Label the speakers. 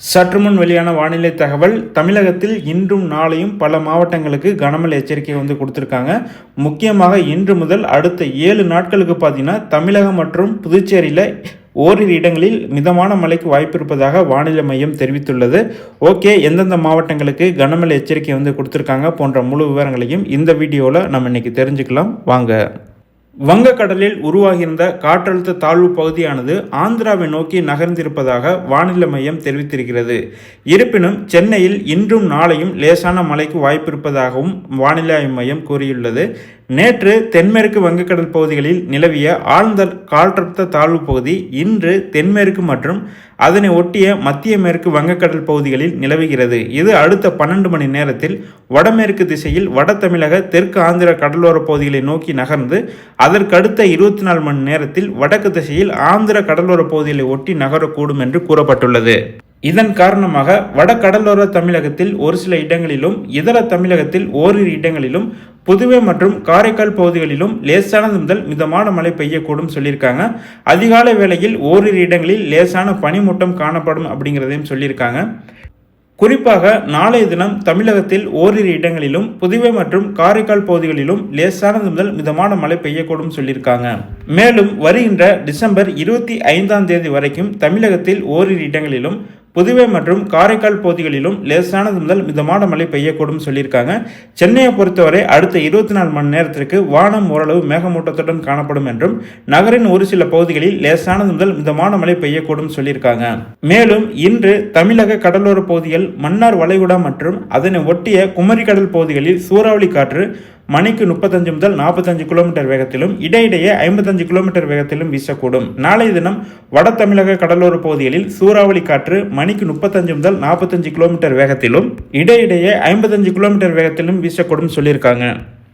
Speaker 1: சற்று முன் வெளியான வானிலை தகவல் தமிழகத்தில் இன்றும் நாளையும் பல மாவட்டங்களுக்கு கனமழை எச்சரிக்கை வந்து கொடுத்துருக்காங்க. முக்கியமாக இன்று முதல் அடுத்த ஏழு நாட்களுக்கு பார்த்தீங்கன்னா தமிழகம் மற்றும் புதுச்சேரியில் ஓரிரு இடங்களில் மிதமான மழைக்கு வாய்ப்பு இருப்பதாக வானிலை மையம் தெரிவித்துள்ளது. ஓகே எந்தெந்த மாவட்டங்களுக்கு கனமழை எச்சரிக்கை வந்து கொடுத்துருக்காங்க போன்ற முழு விவரங்களையும் இந்த வீடியோவில் நம்ம இன்றைக்கி தெரிஞ்சுக்கலாம். வாங்க. வங்கக்கடலில் உருவாகியிருந்த காற்றழுத்த தாழ்வு பகுதியானது ஆந்திராவை நோக்கி நகர்ந்திருப்பதாக வானிலை மையம் தெரிவித்திருக்கிறது. இருப்பினும் சென்னையில் இன்றும் நாளையும் லேசான மழைக்கு வாய்ப்பிருப்பதாகவும் வானிலை மையம் கூறியுள்ளது. நேற்று தென்மேற்கு வங்கக்கடல் பகுதிகளில் நிலவிய ஆழ்ந்த காற்றழுத்த தாழ்வு பகுதி இன்று தென்மேற்கு மற்றும் அதனை ஒட்டிய மத்திய மேற்கு வங்கக்கடல் பகுதிகளில் நிலவுகிறது. இது அடுத்த பன்னெண்டு மணி நேரத்தில் வடமேற்கு திசையில் வட தமிழக தெற்கு ஆந்திர கடலோர பகுதிகளை நோக்கி நகர்ந்து அதற்கடுத்த இருபத்தி நாலு மணி நேரத்தில் வடக்கு திசையில் ஆந்திர கடலோர பகுதிகளை ஒட்டி நகரக்கூடும் என்று கூறப்பட்டுள்ளது. இதன் காரணமாக வட கடலோர தமிழகத்தில் ஒரு சில இடங்களிலும் இதர தமிழகத்தில் ஓரிரு இடங்களிலும் புதுவை மற்றும் காரைக்கால் பகுதிகளிலும் லேசானது முதல் மிதமான மழை பெய்யக்கூடும் சொல்லியிருக்காங்க. அதிகாலை வேளையில் ஓரிரு இடங்களில் லேசான பனிமூட்டம் காணப்படும் அப்படிங்கிறதையும் சொல்லியிருக்காங்க. குறிப்பாக நாளைய தினம் தமிழகத்தில் ஓரிரு இடங்களிலும் புதுவை மற்றும் காரைக்கால் பகுதிகளிலும் லேசானது முதல் மிதமான மழை பெய்யக்கூடும் சொல்லியிருக்காங்க. மேலும் வருகின்ற டிசம்பர் இருபத்தி ஐந்தாம் தேதி வரைக்கும் தமிழகத்தில் ஓரிரு இடங்களிலும் புதுவை மற்றும் காரைக்கால் பகுதிகளிலும் லேசானது முதல் மிதமான மழை பெய்யக்கூடும் சொல்லியிருக்காங்க. சென்னையை பொறுத்தவரை அடுத்த இருபத்தி நாலு மணி நேரத்திற்கு வானம் ஓரளவு மேகமூட்டத்துடன் காணப்படும் என்றும் நகரின் ஒரு சில பகுதிகளில் லேசானது முதல் மிதமான மழை பெய்யக்கூடும் சொல்லியிருக்காங்க. மேலும் இன்று தமிழக கடலோர பகுதிகள் மன்னார் வளைகுடா மற்றும் அதனை ஒட்டிய குமரிக்கடல் பகுதிகளில் சூறாவளி காற்று மணிக்கு முப்பத்தஞ்சு முதல் நாற்பத்தஞ்சு கிலோமீட்டர் வேகத்திலும் இடையிடையே ஐம்பத்தஞ்சு கிலோமீட்டர் வேகத்திலும் வீசக்கூடும். நாளைய தினம் வட தமிழக கடலோர பகுதிகளில் சூறாவளி காற்று மணிக்கு முப்பத்தஞ்சு முதல் நாற்பத்தஞ்சு கிலோமீட்டர் வேகத்திலும் இடையிடையே ஐம்பத்தஞ்சு கிலோமீட்டர் வேகத்திலும் வீசக்கூடும் சொல்லியிருக்காங்க.